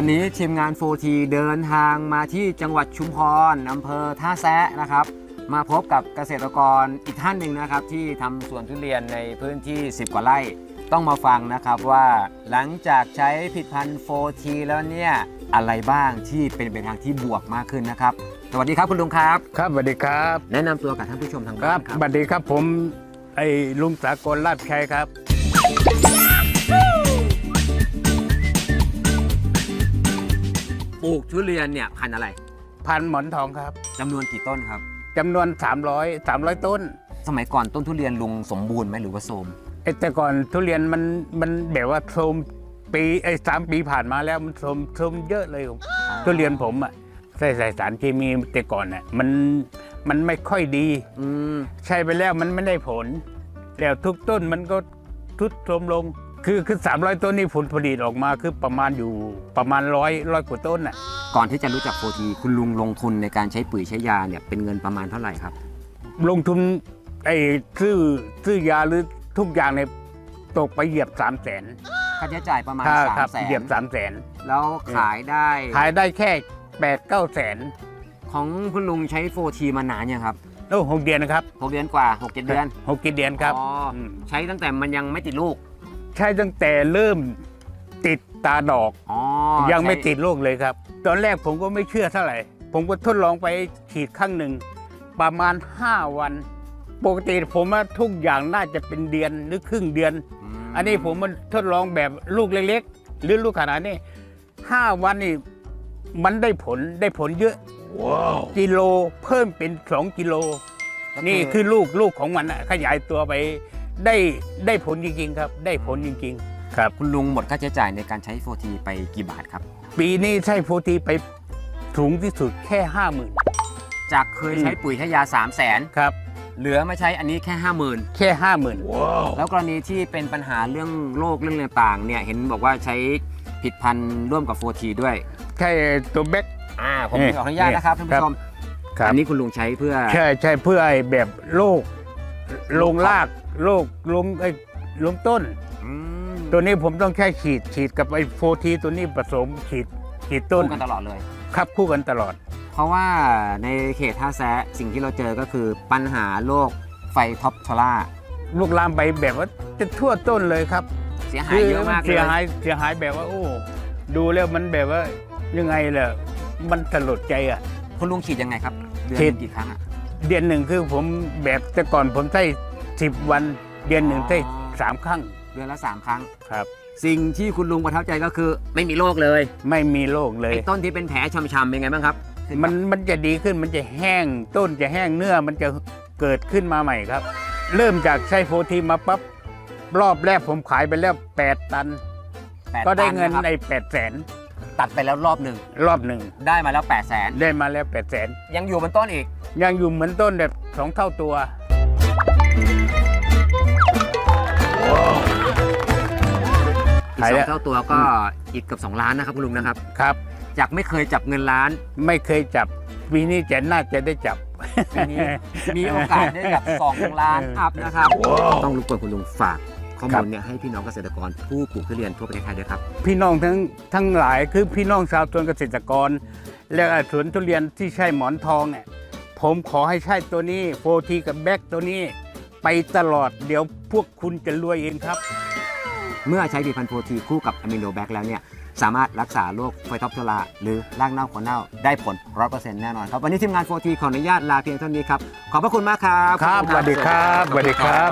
วันนี้ทีมงาน 4T เดินทางมาที่จังหวัดชุมพรอำเภอท่าแซะนะครับ มาพบกับเกษตรกรอีกท่านหนึ่งนะครับ ที่ทำสวนทุเรียนในพื้นที่ 10 กว่าไร่ ต้องมาฟังนะครับว่าหลังจากใช้ผลิดพันธ์ 4T แล้วเนี่ยอะไรบ้างที่เป็นไปทางที่บวกมากขึ้นนะครับ สวัสดีครับคุณลุงครับ ครับสวัสดีครับ แนะนำตัวกับท่านผู้ชมทางคบ้ารันบครับสวัสดีครับผมไอ้ลุงสากลลาดชัยครับ ลูกทุเรียนเนี่ยพันธุ์อะไรพันหมอนทองครับจำนวนกี่ต้นครับ จำนวน 300 300 ต้นสมัยก่อนต้นทุเรียนลุงสมบูรณ์ไหมหรือว่าโทรมไอ้แต่ก่อนทุเรียนมันมันแบบว่าโทรมปีไอ้สามปีผ่านมาแล้วมันโทรมโทรมเยอะเลยผมทุเรียนผมอะใส่ใส่สารเคมีแต่ก่อนน่ะมันมันไม่ค่อยดี อืม ใช้ไปแล้วมันไม่ได้ผล แล้วทุกต้นมันก็ทุดโทรมลง คือคือสามร้อยต้นนี่ผลผลิตออกมาคือประมาณอยู่ประมาณร้อยร้อยกว่าต้นน่ะก่อนที่จะรู้จักโฟทีคุณลุงลงทุนในการใช้ปุ๋ยใช้ยาเนี่ยเป็นเงินประมาณเท่าไหร่ครับ ลงทุนไอ้ซื้อซื้อยาหรือทุกอย่างเนี่ยตกไปเหยียบสามแสนค่าใช้จ่ายประมาณคสามรับแสนเหยียบสามแสนแล้วขายได้ขายได้แค่แปดเก้าแสนของคุณลุงใช้โฟทีมานานยังครับโอ้หกเดือนนะครับหกเดือนกว่าหกเจ็ดเดือนหกกี่เดือนครับอ๋ออมใช้ตั้งแต่มันยังไม่ติดลูก ใช่ตั้งแต่เริ่มติดตาดอก อ๋อยังไม่ใช้ติดลูกเลยครับ ตอนแรกผมก็ไม่เชื่อเท่าไหร่ ผมก็ทดลองไปฉีดครั้งหนึ่ง ประมาณ 5 วัน ปกติผมว่าทุกอย่างน่าจะเป็นเดือนหรือครึ่งเดือน มอันนี้ผมมันทดลองแบบลูกเล็กๆ หรือลูกขนาดนี้ห้าวันนี่มันได้ผลได้ผลเยอะกิโลเพิ่มเป็นสองกิโลก็นี่คือลูกลูกของมันอะขยายตัวไป ได้ได้ผลจริงๆครับ ได้ผลจริงๆครับ คุณลุงหมดค่าใช้จ่ายในการใช้โฟทีไปกี่บาทครับ ปีนี้ใช้โปรตีไปสูงที่สุดแค่ห้าหมื่นจากเคยใช้อืมปุ๋ยใช้ยา 3 0 0แสนครับ เหลือมาใช้อันนี้แค่ 50,000แค่ห้าหมื่นแล้วกรณีที่เป็นปัญหาเรื่องโรคเรื่องต่างๆเนี่ยเห็นบอกว่าใช้ผิดพันธุ์ร่วมกับโฟทีด้วยใช่ตัวแบ็กอ่าผมนี่ขออนุญาตนะครับท่านผู้ชมครับอันนี้คุณลุงใช้เพื่อ ใช่ใช่เพื่อไอ้แบบโรค ลงรากโรคลงไอ้ลงต้น อืมตัวนี้ผมต้องแค่ฉีดฉีดกับไอ้โฟทีตัวนี้ผสมฉีดฉีดต้นคู่กันตลอดเลย ครับคู่กันตลอด เพราะว่าในเขตท่าแซะสิ่งที่เราเจอก็คือปัญหาโรคไฟท็อปทอล่าลูกลามไปแบบว่าจะทั่วต้นเลยครับเสียหายเยอะมากเลเสียหายยเสียหายแบบว่า โอ้ดูแล้วมันแบบว่ายังไงล่ะมันสลดใจอะ คุณลุงฉีดยังไงครับ เดือนฉีหดนึ่งกี่ครั้งอะ เดือนหนึ่งคือผมแบบแต่ก่อนผมใช้สิบวัน เดือนหนึ่งใช้สามครั้งเดือนละสามครั้ง ครับ สิ่งที่คุณลุงประทับใจก็คือ ไม่มีโรคเลยไม่มีโรคเลย ไอ้ต้นที่เป็นแผลช้ำๆเป็นไงบ้างครับขึ้มันมันจะดีขึ้นมันจะแห้งต้นจะแห้งเนื้อมันจะเกิดขึ้นมาใหม่ครับ เริ่มจากใช้โฟทีมาปั๊บรอบแรกผมขายไปแล้ว 8 ตัน แปก็ได้ตัเงินนะครับ ในแปดแสน ตัดไปแล้วรอบหนึ่งรอบหนึ่งได้มาแล้ว8ปดแสนได้มาแล้วแปดแสนยังอยู่บนต้นอีก ยังอยู่เหมือนต้นแบบสองเท่าตัว อีกขายสอแล้งวเท่าตัวก็อีกเกือบ2ล้านนะครับคุณลุงนะครับ ครับ จากไม่เคยจับเงินล้าน ไม่เคยจับปีนี้จะน่าจะได้จับ ปีนี้ มีโอกาสได้จับ2ล้านอัพนะครับ ต้องรบกวนคุณลุงฝาก ข้อครัมูบลเนี่ยให้พี่น้องเกษตรกรผู้ปลูกทุเรียนทั่วประเทศไทยด้วยครับ พี่น้องทั้งทั้งหลายคือพี่น้องชาวสวนเกษตรกร และสวนทุเรียนที่ใช่หมอนทองเนี่ยผมขอให้ใช่ตัวนี้โฟทีกับแบ็กตัวนี้ ไปตลอดเดี๋ยวพวกคุณจะรวยเองครับ เมื่อใช้ดีพันโพทีคู่กับอะมิโนแบคแล้วเนี่ยสามารถรักษาโรคไฟท็อปโทลาหรือรากเน่าขนเน่าได้ผล100%แน่นอนครับ วันนี้ทีมงานโฟทีขออนุญาตลาเพียงเท่านี้ครับ ขอบพระคุณมากครับ ครับสวัสดีครับสวัสดีครับ